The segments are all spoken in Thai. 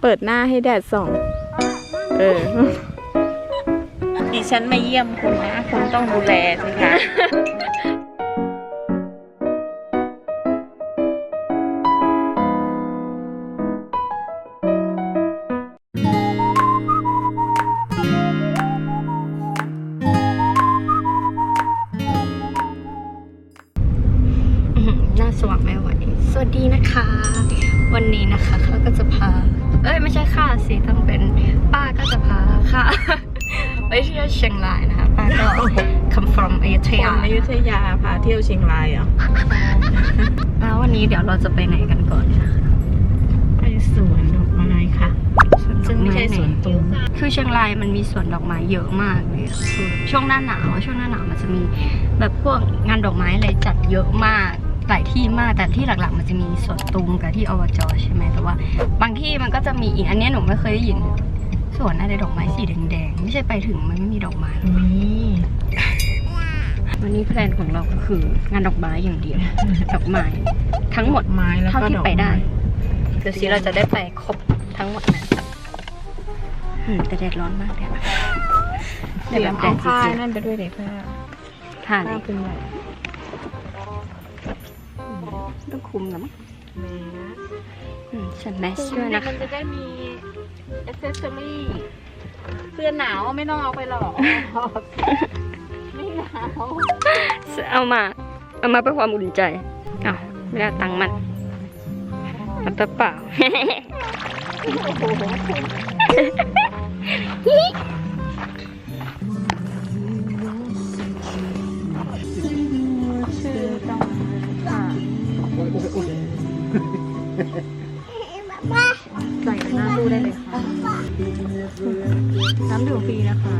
เปิดหน้าให้แดดส่อง เออ ดิฉันมาเยี่ยมคุณนะ คุณต้องดูแลสิคะ หือหน้าสว่างไม่ไหวสวัสดีนะคะ วันนี้นะคะเขาก็จะพา เอ้ยไม่ใช่ค่ะสิต้องเป็นป้าก็จะพาค่ะไปเที่ยวเชียงรายนะคะป้าก็ come from อยุธคนยาอยุธยาพาเที่ยวเชียงรายเหรอะแล้ววันนี้เดี๋ยวเราจะไปไหนกันก่อนนะคะไปสวนดอกไม้ค่ะ ซึ่งไม่ใช่สวนตูมคือเชียงรายมันมีสวนดอกไม้เยอะมากเลยอะคือช่วงหน้าหนาวช่วงหน้าหนาวมันจะมีแบบพวกงานดอกไม้อะไรจัดเยอะมาก หลายที่มากแต่ที่หลักๆ มันจะมีสวนตุงกับที่อบจใช่ไหมแต่ว่า บางที่มันก็จะมีอีกอันเนี้ยหนูไม่เคยได้ยินสวนอะไรดอกไม้สีแดงๆไม่ใช่ไปถึงมันไม่มีดอกไม้หรอกนี่วันนี้แพลนของเราก็คืองานดอกไม้อย่างเดียวดอกไม้ทั้งหมดไม้แล้วเท่าก็ที่ดอกไปได้ไม้เดี๋ยวสิเราจะได้ไปครบทั้งหมดนะอืมแต่แดดร้อนมากเลยอะเดี๋ยวแดเอาดผ้าจริงนั่นไปด้วยเด็กผ้าๆผ่านผ้าเป็น คุมนะมั้งแมสอืมฉันแมสด้วยนะคะมันจะได้มีอ c เซสซอรี่เสื้อหนาวไม่ต้องเอาไปหรอกไม่หนาวเอามา เอามาเพื่อความอุ่นใจเอาไม่ได้ตังค์มันมันตัวเปล่า ใส่น้ำดูได้เลยค่ะ น้ำดื่มฟรีนะคะ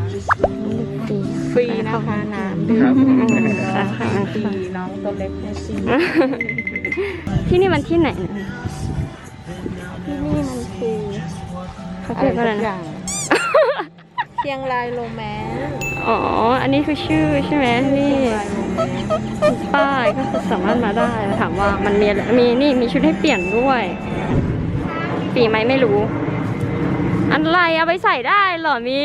ฟรีนะคะน้ำดื่มค่ะฟรีน้องตัวเล็กแค่ชิมที่นี่มันที่ไหนนะที่นี่มันคือเขาเรียกว่าอะไรอนะย่างเชียงรายโรแมนต์อ๋อ อันนี้คือชื่อใช่ไหมนี่ เชียงรายโรแมนต์ป้ายก็คือสามารถมาได้ถามว่ามันมีอะไรมีนี่มีชุดให้เปลี่ยนด้วยฟรีไหมไม่รู้ อะไรเอาไปใส่ได้เหรอมี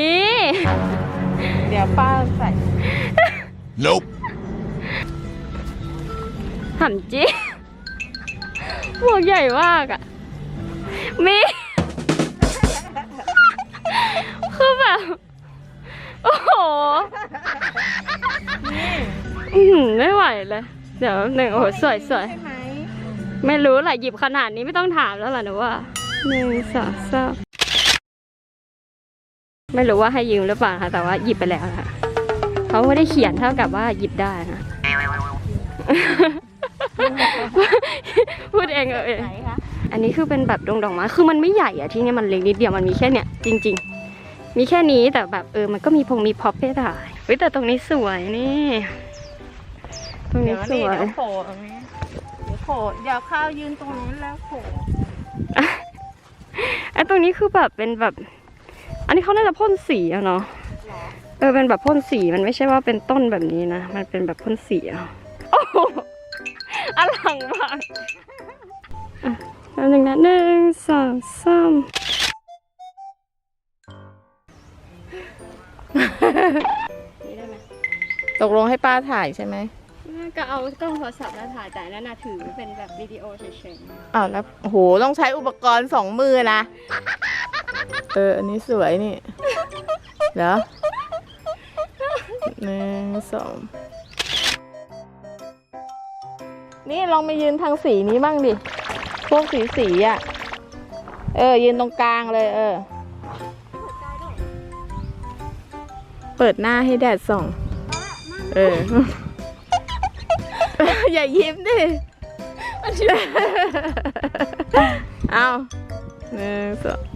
เดี๋ยวป้าใส่ Nope. ถามจริงหมวกใหญ่มากอะมี ไม่ไหวเลย เดี๋ยวหนึ่งโอ้โหสวยสวยใช่ไหมไม่รู้แหละหยิบขนาดนี้ไม่ต้องถามแล้วล่ะหนูว่าหนึ่งสองสามไม่รู้ว่าให้ยืมหรือเปล่าค่ะแต่ว่าหยิบไปแล้วนะคะเขาไม่ได้เขียนเท่ากับว่าหยิบได้นะพูดเองเออเองไหนคะอันนี้คือเป็นแบบดงดอกไม้คือมันไม่ใหญ่อะที่เนี่ยมันเล็กนิดเดียวมันมีแค่เนี้ยจริง ๆ มีแค่นี้แต่แบบเออมันก็มีพงมีพ็อปให้ถ่ายเฮ้ยแต่ตรงนี้สวยนี่ต รงเดี๋นี้ยวสนี่วยเดี๋ยวโผล่ตรงนี้เดี๋ยวโผล่เดี๋ยวข้าวยืนตรงนู้นแล้วโผล่ไอ้ตรงนี้คือแบบเป็นแบบ อันนี้เขาน่าจะพ่นสีอะเนาะเออเป็นแบบพ่นสีมันไม่ใช่ว่าเป็นต้นแบบนี้นะมันเป็นแบบพ่นสีอะโอ้โหอลังมากอะแล้วหนึ่งนะหนึ่งสองสามตกลงให้ป้าถ่ายใช่ไหม ก็เอากล้องโทรศัพท์มาถ่ายแต่นั่นน่ะถือเป็นแบบวิดีโอเฉยอ้าวแล้วโอ้โหต้องใช้อุปกรณ์สองมือนะเอออันนี้สวยนี่เหรอหนึ่งสองนี่ลองมายืนทางสีนี้บ้างดิ พวกสีสีๆอะ เออ ยืนตรงกลางเลยเออ เปิดหน้าให้แดดส่อง เออ อย่ายิ้มดิเอาหนึ่งสอง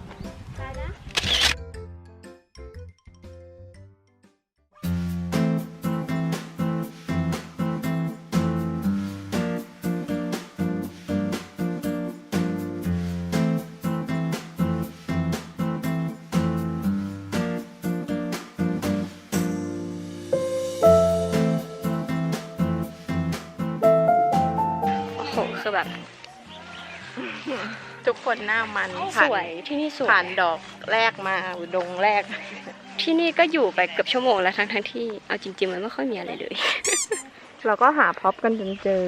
คือแบบ ทุกคนหน้ามันสผ่านวยที่นี่สวยผ่านดอกแรกมาดงแรก ที่นี่ก็อยู่ไปเกือบชั่วโมงแล้วทั้งทั้งๆที่เอาจริงๆมันไม่ค่อยมีอะไรเลย เราก็หาพ็อปกันจนเจอ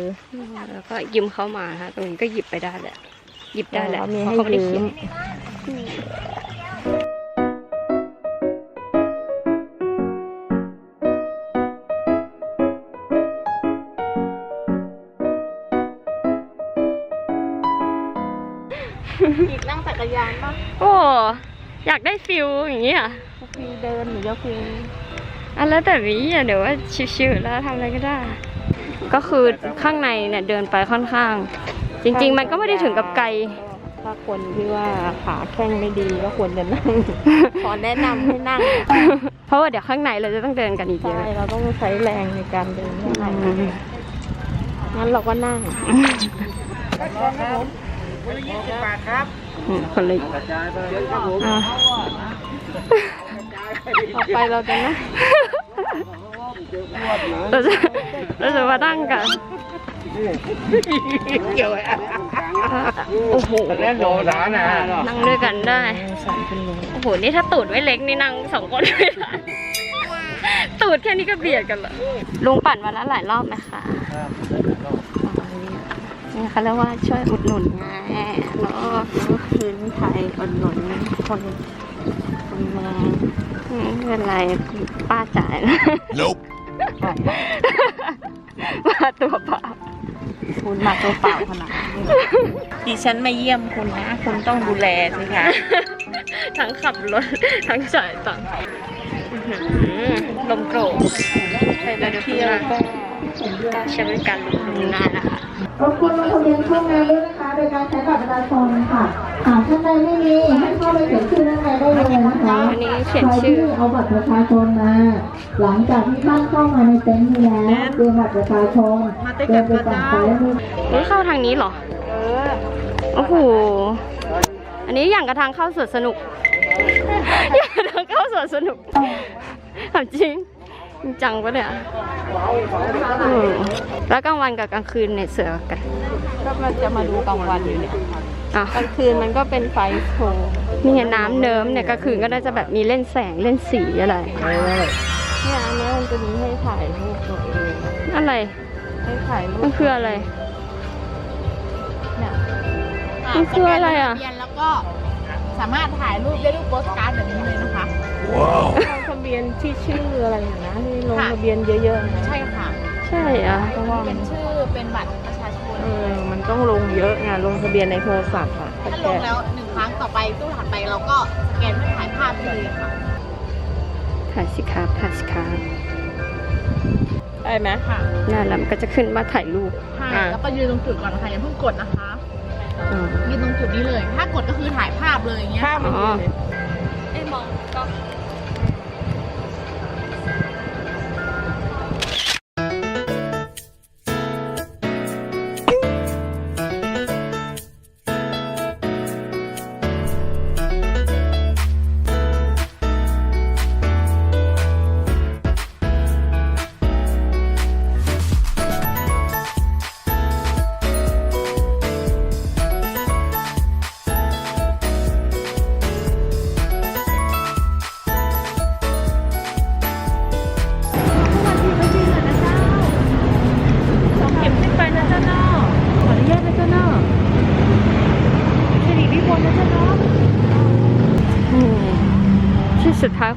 แล้วก็ยืมเข้ามาฮะตรงนี้ก็หยิบไปได้แหละหยิบได้แหละแล้วมีเพให้ราะเขาไม่ได้ยืเขียมน อยากได้ฟิลอย่างเงี้ยฟิวเดินหรือจะฟิวอันแล้วแต่วิอะเดี๋ยวว่าชิวๆแล้วทำอะไรก็ได้ ก็คือข้างในเนี่ยเดินไปค่อนข้าง จริง ๆ มันก็ไม่ได้ถึงกับไกลถ้าคนที่ว่าขาแข้งไม่ดีก็ควรจะนั่ง ขอแนะนำให้นั่ง เพราะว่าเดี๋ยวข้างในเราจะต้องเดินกันอีกเยใช่อะเราต้องใช้แรงในการเดินข้างในอืมงั้นเราก็นั่ง อืมคนเลยอะต่อไปเราจะนั่งเราจะเราจะมานั่งกันโอ้โห แล้วโดนนะนั่งด้วยกันได้ โอ้โห นี่ถ้าตูดไม่เล็กนี่นั่งสองคนไม่ได้ตูดแค่นี้ก็เบียดกันละลุงปั่นวันละหลายรอบไหมคะ นี่เขาเรียกว่าช่วยอุดหนุนไงเนาะพื้นไทยอุดหนุนคนคนเมืองอืมไม่เป็นไรป้าจ่ายนะ Nope. มาตัวเปล่าคุณมาตัวเปล่าขนาดนี้ดิฉันมาเยี่ยมคุณนะ คุณต้องดูแลสิคะ ทั้งขับรถ ทั้งจ่ายตังค์อื้อหือลมโกรกใครไปเที่ยวก็ใช้บริการลุงลุงนานนะคะ รบกวนลงทะเบียนเข้างานด้วยนะคะ โดยการใช้บัตรประชาชนค่ะหากท่านใดไม่มีให้เข้าไปเขียนชื่อด้านในได้เลยนะคะอันนี้เขียนใครชื่อที่เอาบัตรประชาชนมา หลังจากที่ท่านเข้ามาในเต็นท์นี้แล้วเตรียมบัตรประชาชนเดินไปฝั่งซ้ายมือนี่เข้าทางนี้เหรอโอ้โหอันนี้อย่างกระทางเข้าสวนสนุก อย่างกระทางเข้าสวนสนุกถามจริง จริงจังปะเนี่ยเออแล้วกลางวันกับกลางคืนเนี่ยเสือกัน ก็มันจะมาดูกลางวันอยู่เนี่ยอะกลางคืนมันก็เป็นไฟโชว์นี่ไงน้ำเนิ้มเนี่ยกลางคืนก็น่าจะแบบมีเล่นแสงเล่นสีอะไรเนี่ยอันเนี้ยมันจะมีให้ถ่ายรูปตัวเองอะไรให้ถ่ายรูมัปนคืออะไรเนี่ยมันคืออะไรอะทะเบียนแล้วก็สามารถถ่ายรูปได้รูปโปสการ์ดแบบนี้เลยนะคะ Wow. ลงทะเบียนที่ชื่ออะไรอย่างนะที่ลงค่ะทะเบียนเยอะๆนะใช่ค่ะใช่อะเพราะว่าเป็นชื่อเป็นบัตรประชาชนเออมันต้องลงเยอะไงลงทะเบียนในโทรศัพท์อะถ้าลงแล้วหนึ่งครั้งต่อไปตู้ถัดไปเราก็สแกนเพื่อถ่ายภาพได้เลยค่ะถ่ายสิครับถ่ายสิครับได้ไหมค่ะนั่นแหละมันก็จะขึ้นมาถ่ายรูปใช่อ่าแล้วก็ยืนตรงจุดก่อนนะคะอย่าเพิ่งกดนะคะอ๋อยืนตรงจุดนี้เลย ถ้ากดก็คือถ่ายภาพเลยอย่างเงี้ยข้ามมันอยู่เลยไอ้มองก็เก็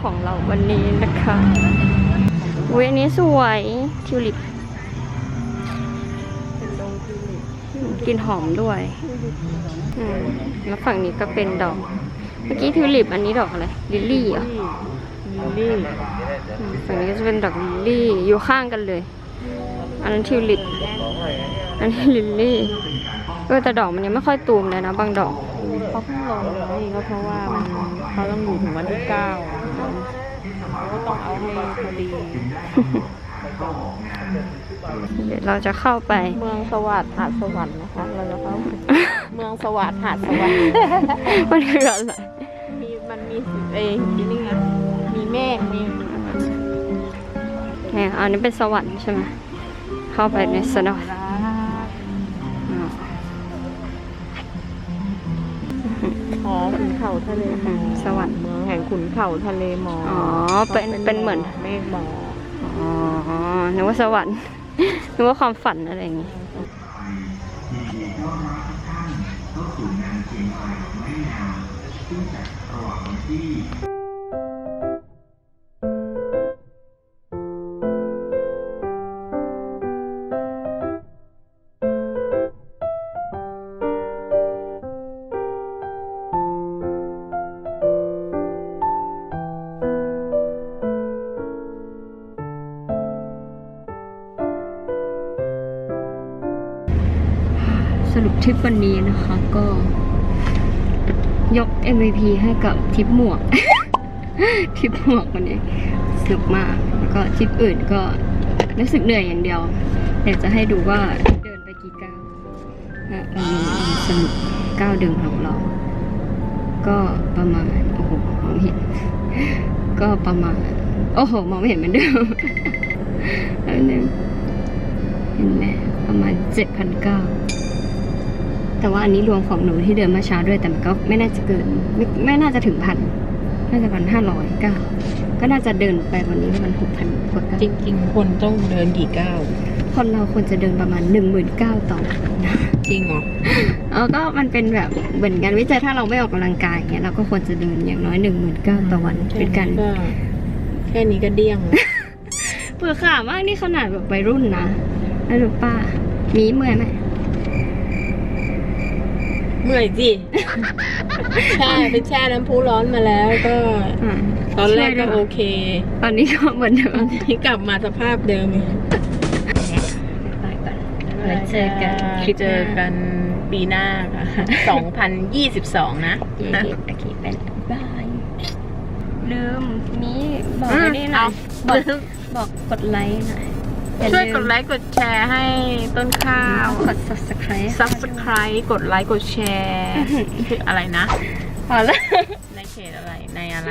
ของเราวันนี้นะคะอุ้ยอันนี้สวยทิวลิปกลินหอมด้วยอืมแล้วฝั่งนี้ก็เป็นดอก เมื่อกี้ทิวลิปอันนี้ดอกอะไรลิลลี่เหรอะนี่ฝั่งนี้ก็จะเป็นดอกลิลลี่อยู่ข้างกันเลย อันนั้นทิวลิปอันนี้ลิลลี่เออแต่ดอกมันยังไม่ค่อยตูมเลยนะบางดอก เขาเพิ่งลงไงก็เพราะว่ามันเขาต้องอยู่ถึงวันที่เก้าก็ต้องเอาให้พอดี เดี๋ยวเราจะเข้าไป เมืองสวัสดิ์หาดสวรรค์นะคะ เราจะเข้าไปเมืองสวัสดิ์หาดสวรรค์มันคืออะไรมีมันมีเอ้ยนี่ไงมีเมฆมีเนี่ยอันนี้เป็นสวรรค์ใช่ไหมเข้าไปในสนอรัก เขาทะเลหมอกสวรรค์เมืองแห่งขุนเขาทะเลหมอกอ๋อเป็นเป็นเหมือน เมฆหมอกอ๋อนึกว่าสวรรค์นึกว่าความฝันอะไรอย่างงี้ส ทริปวันนี้นะคะก็ยก MVP ให้กับทริปหมวก ทริปหมวกวันนี้สนุกมากแล้วก็ทริปอื่นก็รู้สึกเหนื่อยอย่างเดียวอยากจะให้ดูว่าเดินไปกี่ก้าวนะวันนี้สนุกก้าวเดินของเรา ก็ประมาณโอ้โหมองเห็น ก็ประมาณ โอ้โหมองไม่เห็นเหมือนเดิมอันนึงเห็นไหมประมาณเจ็ดพันเก้า แต่ว่าอันนี้รวมของหนูที่เดินมาช้าด้วย แต่มันก็ไม่น่าจะเกิน ไม่ไม่น่าจะถึงพันน่าจะพันห้าร้อยเก้าก็น่าจะเดินไปวันนี้ประมาณหกพันกว่าเก้าจริงๆคนต้องเดินกี่ก้าวคนเราควรจะเดินประมาณหนึ่งหมื่นเก้าต่อวันนะจริงเหรอเออก็มันเป็นแบบเหมือนกันวิจัยถ้าเราไม่ออกกำลังกายเงี้ยเราก็ควรจะเดินอย่างน้อยหนึ่งหมื่นเก้าต่อวันเป็นการแค่นี้ก็เดี้ยงแล้วเผื่อขามากนี่ขนาดแบบวัยรุ่นนะแล้วดูป้ามีเมื่อยไหม เมื่อยสิแช่ไปแช่น้ำพุร้อนมาแล้วก็อ่าตอนแรกก็ช่วยด้วยโอเค ตอนนี้ก็เหมือนเดิตอมนนี้กลับมาสภาพเดิมไปก่อนไว้เจอกันคลิปหเจน้าอกันปีหน้าค่ะ 2022 นะโอเคโอเคเป็นบายลืมมีบอกไว้นี่หน่อยบอกบอกกดไลค์หน่อยอา ช่วยลืมกดไลค์กดแชร์ให้ต้นข้าว กด subscribe subscribe กดไลค์กดแชร์คืออะไรนะพอแล้วในเขตอะไรในอะไร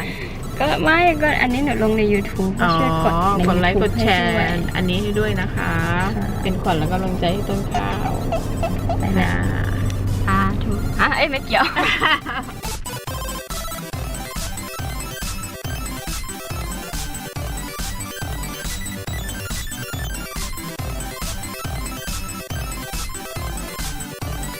ก็ไม่ก็อันนี้หนูลงใน YouTube ก็อ๋อช่วยกดในกดไลค์ YouTube กดแชร์ให้ด้วยอันนี้ให้ด้วยนะคะค่ะเป็นขวัญและกำลังใจให้ต้นข้าวไปนะนะสาธุอะเอ้ยไม่เกี่ยว